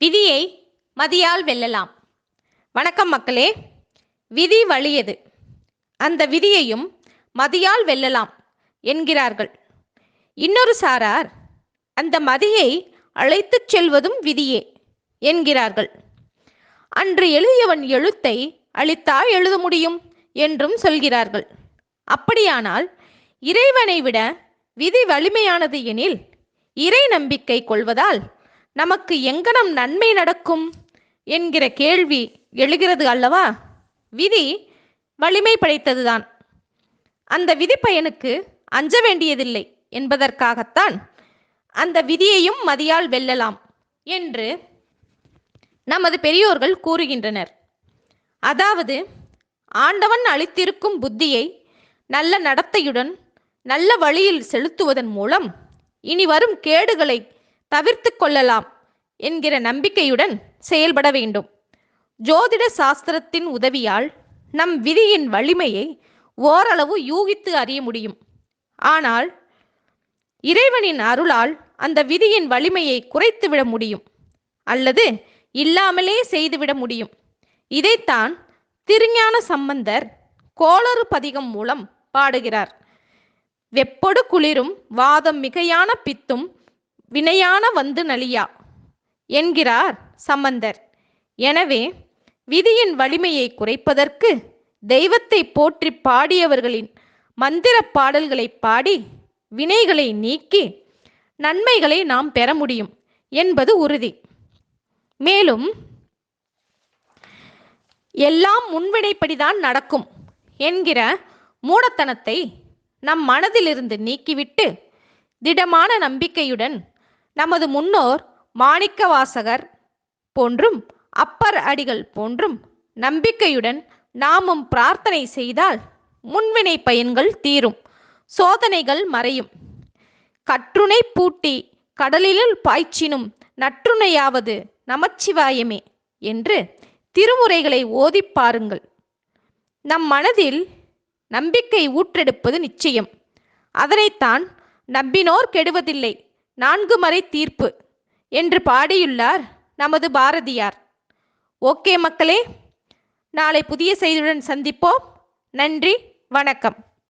விதியை மதியால் வெல்லலாம். வணக்கம் மக்களே. விதி வலியது அந்த விதியையும் மதியால் வெல்லலாம் என்கிறார்கள். இன்னொரு சாரார் அந்த மதியை அழைத்துச் செல்வதும் விதியே என்கிறார்கள். அன்று எழுதியவன் எழுத்தை அழித்தா எழுத முடியும் என்றும் சொல்கிறார்கள். அப்படியானால் இறைவனை விட விதி வலிமையானது எனில் இறை நம்பிக்கை கொள்வதால் நமக்கு எங்கனம் நன்மை நடக்கும்? என்கிற கேள்வி எழுகிறது அல்லவா? விதி வலிமை படைத்ததுதான். அந்த விதி பயனுக்கு அஞ்ச வேண்டியதில்லை என்பதற்காகத்தான் அந்த விதியையும் மதியால் வெல்லலாம் என்று நமது பெரியோர்கள் கூறுகின்றனர். அதாவது ஆண்டவன் அளித்திருக்கும் புத்தியை நல்ல நடத்தையுடன் நல்ல வழியில் செலுத்துவதன் மூலம் இனி வரும் கேடுகளை தவிர்த்து கொள்ளலாம் என்கிற நம்பிக்கையுடன் செயல்பட வேண்டும். ஜோதிட சாஸ்திரத்தின் உதவியால் நம் விதியின் வலிமையை ஓரளவு யூகித்து அறிய முடியும். ஆனால் இறைவனின் அருளால் அந்த விதியின் வலிமையை குறைத்துவிட முடியும் அல்லது இல்லாமலே செய்துவிட முடியும். இதைத்தான் திருஞான சம்பந்தர் கோளறு பதிகம் மூலம் பாடுகிறார். வெப்பொடு குளிரும் வாதம் மிகையான பித்தும் வினையான வந்து நலியா? என்கிறார் சம்பந்தர். எனவே விதியின் வலிமையை குறைப்பதற்கு தெய்வத்தை போற்றி பாடியவர்களின் மந்திர பாடல்களை பாடி வினைகளை நீக்கி நன்மைகளை நாம் பெற முடியும் என்பது உறுதி. மேலும் எல்லாம் முன்வினைப்படிதான் நடக்கும் என்கிற மூடத்தனத்தை நம் மனதிலிருந்து நீக்கிவிட்டு திடமான நம்பிக்கையுடன் நமது முன்னோர் மாணிக்க வாசகர் போன்றும் அப்பர் அடிகள் போன்றும் நம்பிக்கையுடன் நாமும் பிரார்த்தனை செய்தால் முன்வினை பயன்கள் தீரும் சோதனைகள் மறையும். கற்றுனை பூட்டி கடலிலுள் பாய்ச்சினும் நற்றுணையாவது நமச்சிவாயமே என்று திருமுறைகளை ஓதிப் பாருங்கள். நம் மனதில் நம்பிக்கை ஊற்றெடுப்பது நிச்சயம். அதனைத்தான் நம்பினோர் கெடுவதில்லை. நான்கு மறை தீர்ப்பு என்று பாடியுள்ளார் நமது பாரதியார். ஓகே மக்களே நாளை புதிய செய்தியுடன் சந்திப்போம். நன்றி வணக்கம்.